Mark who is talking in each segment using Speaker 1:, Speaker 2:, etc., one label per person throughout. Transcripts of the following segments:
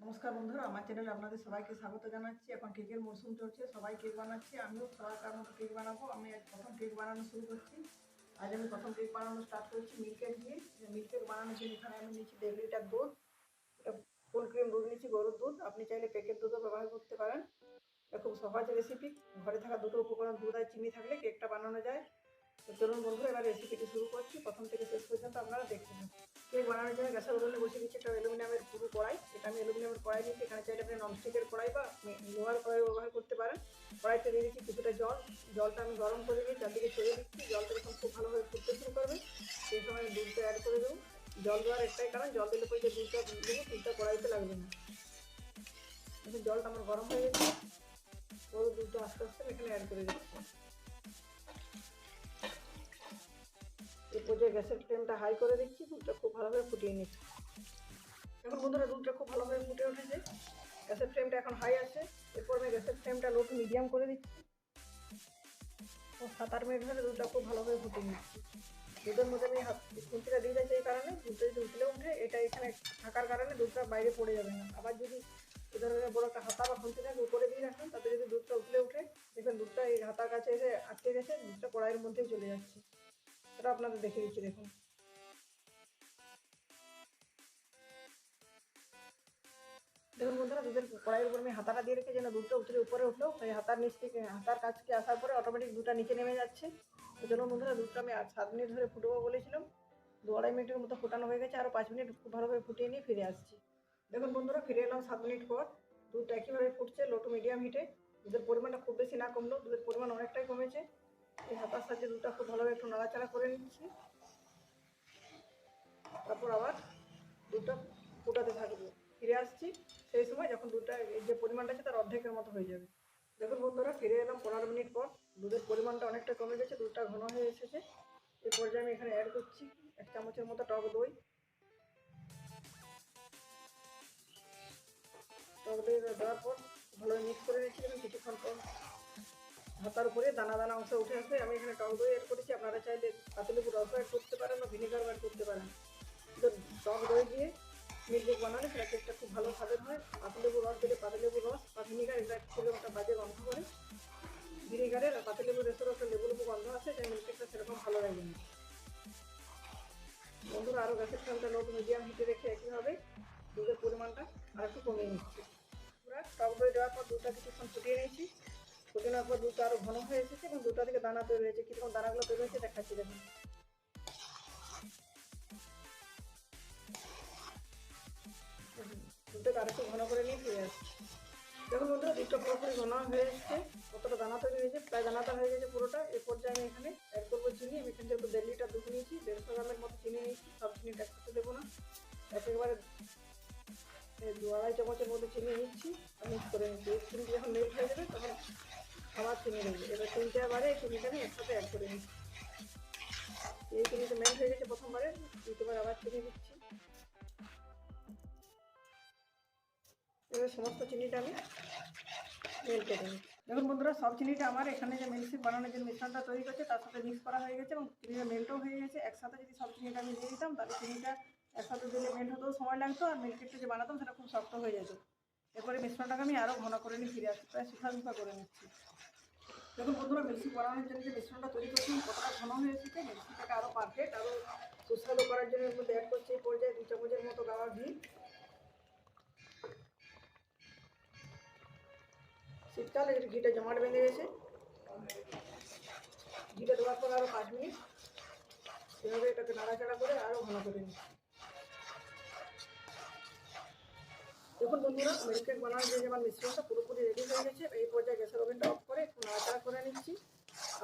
Speaker 1: নমস্কার বন্ধুরা, আমার চ্যানেলে আপনাদের সবাইকে স্বাগত জানাচ্ছি। এখন কেকের মরশুম চলছে, সবাই কেক বানাচ্ছি। আমিও সবাইকার মতো কেক বানাবো। আমি আজ প্রথম কেক বানানো শুরু করছি। আজ আমি প্রথম কেক বানানো স্টার্ট করছি মিল্কের দিয়ে। মিল্কের বানানোর জন্য এখানে আমি নিচ্ছি দেড় লিটার দুধ, এটা ফুল ক্রিম দুধ নিচ্ছি গরুর দুধ। আপনি চাইলে প্যাকেট দুধও ব্যবহার করতে পারেন। এটা খুব সহজ রেসিপি ঘরে থাকা দুটো উপকরণ, দুধ আর চিনি থাকলে কেকটা বানানো যায়। তো চলুন বন্ধুরা, এবার রেসিপিটি শুরু করছি। প্রথম থেকে শেষ পর্যন্ত আপনারা দেখবেন কেক বানানোর জন্য গ্যাসের উনুনে বসে দিচ্ছি একটা অ্যালুমিনিয়ামের পুরো কড়াই। এটা আমি অ্যালুমিনিয়ামের কড়াই নিচ্ছি এখানে চাইলে আপনি ননস্টিকের কড়াই বা লোহার কড়াই ব্যবহার করতে পারেন। কড়াইতে দিয়ে দিচ্ছি কিছুটা জল। জলটা আমি গরম করে নিই চারদিকে ছড়িয়ে দিচ্ছি। জলটা যখন খুব ভালোভাবে ফুটতে শুরু করবে সেই সময় দুধটা অ্যাড করে দেবো। জল দেওয়ার একটাই কারণ, জল দিলে পরে যে দুধটা দেবো, দুধটা কড়াইতে লাগবে না। জলটা আমার গরম হয়ে গেছে। গরুর দুধটা আস্তে আস্তে এখানে অ্যাড করে দিচ্ছি। পর্যায়ে গ্যাসের ফ্লেমটা হাই করে দিচ্ছি দুধটা খুব ভালোভাবে ফুটিয়ে নিচ্ছি। এখন বন্ধুরা দুধটা খুব ভালোভাবে ফুটে উঠেছে। গ্যাসের ফ্লেমটা এখন হাই আছে। এরপর আমি গ্যাসের ফ্লেমটা লো টু মিডিয়াম করে দিচ্ছি। ও সাত আট মিনিট ধরে দুধটা খুব ভালোভাবে ফুটিয়ে নিচ্ছি। দুধের মধ্যে আমি হাত খুন্তিটা দিয়ে যাচ্ছি এই কারণে দুধটা যদি উঠলে উঠে, এটা এখানে থাকার কারণে দুধটা বাইরে পড়ে যাবে না। আবার যদি ধরনের বড় একটা হাতা বা খুন্তিটা উপরে দিয়ে রাখেন তাতে যদি দুধটা উঠলে উঠে, দেখবেন দুধটা এই হাতার কাছে এসে আটকে গেছে, দুধটা কড়াইয়ের মধ্যেই চলে যাচ্ছে। সেটা আপনাদের দেখে দিচ্ছি, দেখুন। দেখুন বন্ধুরা, দুধের কড়াইয়ের উপর আমি হাতাটা দিয়ে রেখে যেন দুধটা উতরে উপরে উঠল এই হাতার নিচ থেকে, হাতার কাছকে আসার পরে অটোমেটিক দুধটা নিচে নেমে যাচ্ছে। জন্য বন্ধুরা, দুধটা আমি সাত মিনিট ধরে ফুটবো বলেছিলাম। দু আড়াই মিনিটের মতো ফোটানো হয়ে গেছে আরও পাঁচ মিনিট খুব ভালোভাবে ফুটিয়ে নিয়ে ফিরে আসছি। দেখুন বন্ধুরা, ফিরে এলাম সাত মিনিট পর। দুধটা একইভাবে ফুটছে লো টু মিডিয়াম হিটে দুধের পরিমাণটা খুব বেশি না কমলেও দুধের পরিমাণ অনেকটাই কমেছে। এই হাতার সাথে দুধটা খুব ভালোভাবে একটু নাড়াচাড়া করে নিচ্ছি। তারপর আবার দুধটা ফুটাতে থাকব। ফিরে আসছি সেই সময় যখন দুধটা যে পরিমাণটা আছে তার অর্ধেকের মতো হয়ে যাবে। দেখুন বন্ধুরা, ফিরে এলাম পনেরো মিনিট পর। দুধের পরিমাণটা অনেকটা কমে গেছে, দুধটা ঘন হয়ে এসেছে। এই পর্যায়ে আমি এখানে অ্যাড করছি এক চামচের মতো টক দই। টক দই দেওয়ার পর ভালোভাবে মিক্স করে নিচ্ছি এবং কিছুক্ষণ পর হাতার উপরে দানা দানা অংশ উঠে আসবে। আমি এখানে টক দই অ্যাড করেছি। আপনারা চাইলে পাতিলেবুর রস অ্যাড করতে পারেন বা ভিনেগার অ্যাড করতে পারেন। তো টক দই দিয়ে মিল্ক বানালে সেটা কেকটা খুব ভালো স্বাদের হয়। পাতিলেবুর রস দিলে পাতিলেবুর রস বা ভিনেগার এটা সেরকম একটা বাজে গন্ধ করে ভিনেগারের আর পাতিলেবুর রসেরও একটা লেবু লেবু গন্ধ আছে, তাই মিল্ক কেকটা সেরকম ভালো লাগে না। বন্ধুরা আরও গ্যাসের ফ্লেমটা লো মিডিয়াম হিটে রেখে একইভাবে দুধের পরিমাণটা আর একটু কমিয়ে নিচ্ছি। পুরা টক দই দেওয়ার পর দুধটা কিছুক্ষণ ফুটিয়ে নিয়েছি। ফুটিয়ে পর দুধটা আরও ঘন হয়ে এসেছে এবং দুধটা থেকে দানা তৈরি হয়েছে। কীরকম দানাগুলো তৈরি হয়েছে দেখাচ্ছি দেখুন। দুধটাকে আরেকটু ঘন করে নিয়ে ফিরে আসছি। দেখুন বন্ধুরা দুধটা পুরোপুরি ঘন হয়ে এসছে। কতটা দানা তৈরি হয়েছে? প্রায় দানাটা হয়ে গেছে পুরোটা। এর পর্যায়ে আমি এখানে অ্যাড করব চিনি। আমি এখান থেকে দেড় লিটার দুধ নিয়েছি। দেড়শো গ্রামের মতো চিনি নিয়েছি। সব চিনিটা একসাথে দেবো না। একেবারে দু আড়াই চামচের মতো চিনি নিচ্ছি। মিক্স করে নিচ্ছি। চিনি যখন মেল্ট হয়ে যাবে, তখন আবার চিনি দেবে এবার তিনটে বারে চিনিটা আমি একসাথে অ্যাড করে নিচ্ছি। এই চিনিটা মেল্ট হয়ে গেছে প্রথমবারে, দ্বিতীয়বার আবার চিনি দিচ্ছি এবার সমস্ত চিনিটা আমি মেল্ট করে নিই দেখুন বন্ধুরা, সব চিনিটা আমার এখানে যে মিল্কশেক বানানোর যে মিশ্রণটা তৈরি করছে তার সাথে মিক্স করা হয়ে গেছে এবং চিনিটা মেল্টও হয়ে গেছে। একসাথে যদি সব চিনিটা আমি দিয়ে দিতাম, তাহলে চিনিটা একসাথে দিলে মেল্ট হতেও সময় লাগতো আর মিল্কশেকটা যে বানাতাম, সেটা খুব শক্ত হয়ে যেত। এরপরে মিশ্রণটাকে আমি আরও ঘন করে নিয়ে ফিরে আসছি প্রায় শুখা শুখা করে নিচ্ছি। দেখুন বন্ধুরা মিল্কশেক বানানোর জন্য যে মিশ্রণটা তৈরি করছি কতটা ঘন হয়ে এসেছে মিল্কশেকটাকে আরও পারফেক্ট আরও সুস্বাদু করার জন্য এর মধ্যে অ্যাড করছি, এই পর্যায়ে দু চামচের মতো গাওয়া ঘি। শীতকাল ঘিটা জমাট বেঁধে গেছে। ঘিটা দেওয়ার পর আরও পাঁচ মিনিট, এভাবে এটাকে নাড়াচাড়া করে আরও ঘন করে নিই দেখুন বন্ধুরা মিল্ক কেক বানানোর যে আমার মিশ্রণটা পুরোপুরি রেডি হয়ে গেছে, এই পর্যায়ে গ্যাসের ওভেনটা অফ করে একটু নাড়াচাড়া করে নিচ্ছি।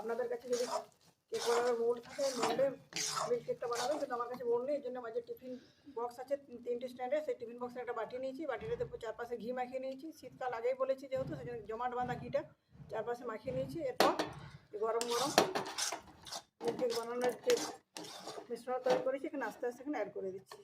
Speaker 1: আপনাদের কাছে যদি কেক বানানোর মোল্ড থাকে মোল্ডে মিল্ক বানাবেন কিন্তু আমার কাছে মোল্ড নেই, এই জন্য আমার যে টিফিন বক্স আছে তিন- তিনটে স্ট্যান্ডে সেই টিফিন বক্সে একটা বাটি নিয়েছি, বাটিটাতে চারপাশে ঘি মাখিয়ে নিয়েছি। শীতকাল আগেই বলেছি যেহেতু সেই জন্য জমাট বাঁধা ঘিটা চারপাশে মাখিয়ে নিয়েছি। এরপর গরম গরম মিল্ক কেক বানানোর যে মিশ্রণ তৈরি করেছি, এখানে আস্তে আস্তে এখানে অ্যাড করে দিচ্ছি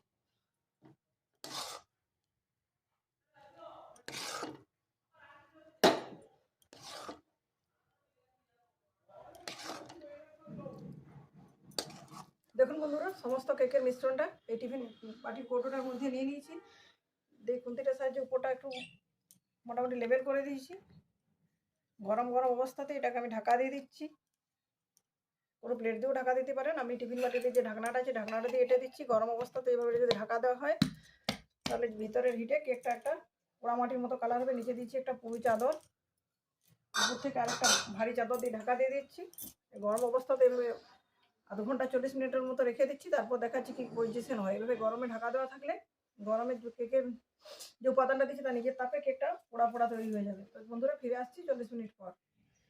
Speaker 1: দেখুন বন্ধুরা সমস্ত কেকের মিশ্রণটা এই টিফিন বাটির কৌটোটার মধ্যে নিয়ে নিয়েছি। দিয়ে খুন্তিটার সাহায্যে উপরটা একটু মোটামুটি লেবেল করে দিয়েছি। গরম গরম অবস্থাতে এটাকে আমি ঢাকা দিয়ে দিচ্ছি। পুরো প্লেট দিয়েও ঢাকা দিতে পারেন। আমি টিফিন বাটিতে যে ঢাকনাটা আছে, ঢাকনাটা দিয়ে এটে দিচ্ছি। গরম অবস্থাতে এইভাবে যদি ঢাকা দেওয়া হয়, তাহলে ভিতরের হিটে কেকটা একটা পোড়ামাটির মতো কালার হবে। নিচে দিচ্ছি একটা পুরু চাদর। উপর থেকে আরেকটা ভারী চাদর দিয়ে ঢাকা দিয়ে দিচ্ছি। গরম অবস্থাতে এভাবে আধ ঘণ্টা চল্লিশ মিনিটের মতো রেখে দিচ্ছি, তারপর দেখাচ্ছি কি পজিশন হয়। এভাবে গরমে ঢাকা দেওয়া থাকলে গরমে কেকের যে উপাদানটা দিচ্ছি তার নিজের তাপে কেকটা পোড়া পোড়া তৈরি হয়ে যাবে। তো বন্ধুরা ফিরে আসছি চল্লিশ মিনিট পর।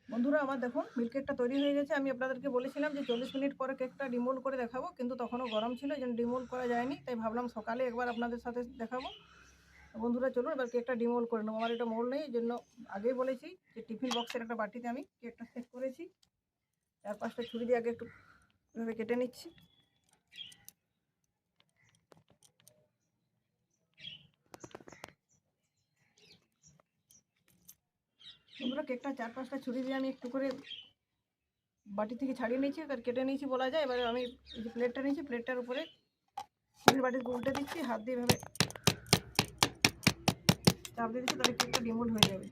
Speaker 1: বন্ধুরা আমার দেখুন মিল্ক কেকটা তৈরি হয়ে গেছে। আমি আপনাদেরকে বলেছিলাম যে চল্লিশ মিনিট পরে কেকটা ডিমোল করে দেখাবো, কিন্তু তখনও গরম ছিল যেন ডিমোল করা যায়নি, তাই ভাবলাম সকালে একবার আপনাদের সাথে দেখাবো। তো বন্ধুরা চলুন, এবার কেকটা ডিমোল করে নেব। আমার এটা মোল নেই, এই জন্য আগেই বলেছি যে টিফিন বক্সের একটা বাটিতে আমি কেকটা সেট করেছি। চার পাঁচটা ছুরি দিয়ে আগে একটু এভাবে কেটে নিচ্ছি। বন্ধুরা কেকটা চার পাঁচটা ছুরি দিয়ে আমি একটু করে বাটি থেকে ছাড়িয়ে নিয়েছি, এবার কেটে নিয়েছি বলা যায়। এবার আমি যে প্লেটটা নিয়েছি, প্লেটটার উপরে ছুরির বাটির উল্টে দিচ্ছি, হাত দিয়ে এভাবে চাপ দিয়ে দিচ্ছি, তাহলে কেকটা ডিমোল হয়ে যাবে।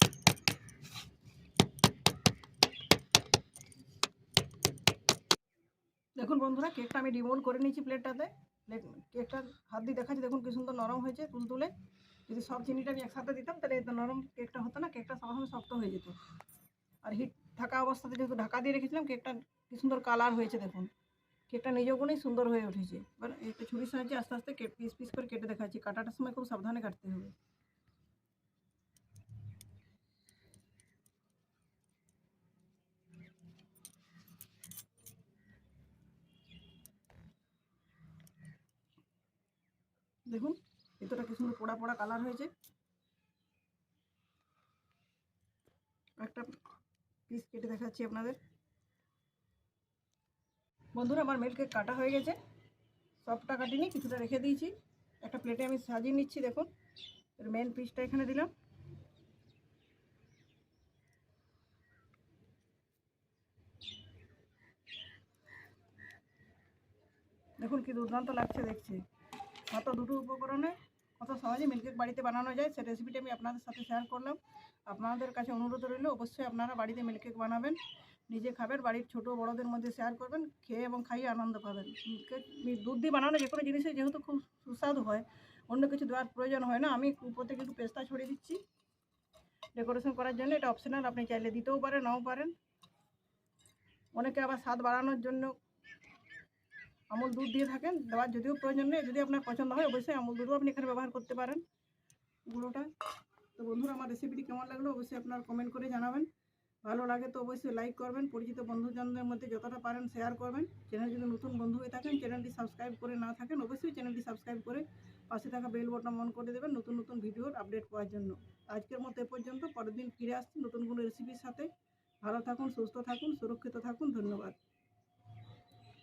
Speaker 1: দেখুন বন্ধুরা কেকটা আমি ডিমোল করে নিয়েছি প্লেটটাতে কেকটা হাত দিয়ে দেখাচ্ছি, দেখুন কি সুন্দর নরম হয়েছে তুলতুলে যদি সব চিনিটা আমি একসাথে দিতাম, তাহলে নরম কেকটা হতো না কেকটা সবসময় শক্ত হয়ে যেত। আর হিট থাকা অবস্থাতে যেহেতু ঢাকা দিয়ে রেখেছিলাম কেকটা কি সুন্দর কালার হয়েছে দেখুন। কেকটা নিজের গুণেই সুন্দর হয়ে উঠেছে। এবার একটা ছুরির সাহায্যে আস্তে আস্তে পিস পিস করে কেটে দেখাচ্ছি। কাটাটার সময় খুব সাবধানে কাটতে হবে। দেখুন, ভিতরটা কি সুন্দর পোড়া পোড়া কালার হয়েছে। একটা পিস কেটে দেখাচ্ছি আপনাদের। বন্ধুরা, আমার মিল্ক কেক কাটা হয়ে গেছে। সবটা কাটিনি, কিছুটা রেখে দিয়েছি। একটা প্লেটে আমি সাজিয়ে নিচ্ছি, দেখুন। এর মেন পিসটা এখানে দিলাম। দেখুন কি দুর্দান্ত লাগছে, দেখছি। মাত্র দুটো উপকরণে কত সহজে মিল্কেক বাড়িতে বানানো যায় সে রেসিপিটি আমি আপনাদের সাথে শেয়ার করলাম। আপনাদের কাছে অনুরোধ রইল, অবশ্যই আপনারা বাড়িতে মিল্কেক বানাবেন, নিজে খাবেন, বাড়ির ছোট বড়দের মধ্যে শেয়ার করবেন, খেয়ে এবং খাইয়ে আনন্দ পাবেন। মিল্কেক দুধ দিয়ে বানানো যে কোনো জিনিসে যেহেতু খুব সুস্বাদু হয়, অন্য কিছু দেওয়ার প্রয়োজন হয় না, আমি উপর থেকে পেস্তা ছড়িয়ে দিচ্ছি। ডেকোরেশন করার জন্য এটা অপশনাল আপনি চাইলে দিতেও পারেন, নাও পারেন। অনেকে আবার স্বাদ বাড়ানোর জন্য আমুল দুধ দিয়ে থাকেন, দেওয়ার যদিও প্রয়োজন নেই, যদি আপনার পছন্দ হয় অবশ্যই আমুল দুধও আপনি এখানে ব্যবহার করতে পারেন। গুঁড়োটা। তো বন্ধুরা, আমার রেসিপিটি কেমন লাগল অবশ্যই আপনার কমেন্ট করে জানাবেন। ভালো লাগে তো অবশ্যই লাইক করবেন, পরিচিত বন্ধুজনদের মধ্যে যতটা পারেন শেয়ার করবেন। চ্যানেল যদি নতুন বন্ধু হয়ে থাকেন চ্যানেলটি সাবস্ক্রাইব করে না থাকেন, অবশ্যই চ্যানেলটি সাবস্ক্রাইব করে পাশে থাকা বেল বটন অন করে দেবেন নতুন নতুন ভিডিওর আপডেট পাওয়ার জন্য। আজকের মতো এ পর্যন্ত, পরের দিন ফিরে আসছি নতুন কোনো রেসিপির সাথে। ভালো থাকুন, সুস্থ থাকুন, সুরক্ষিত থাকুন, ধন্যবাদ।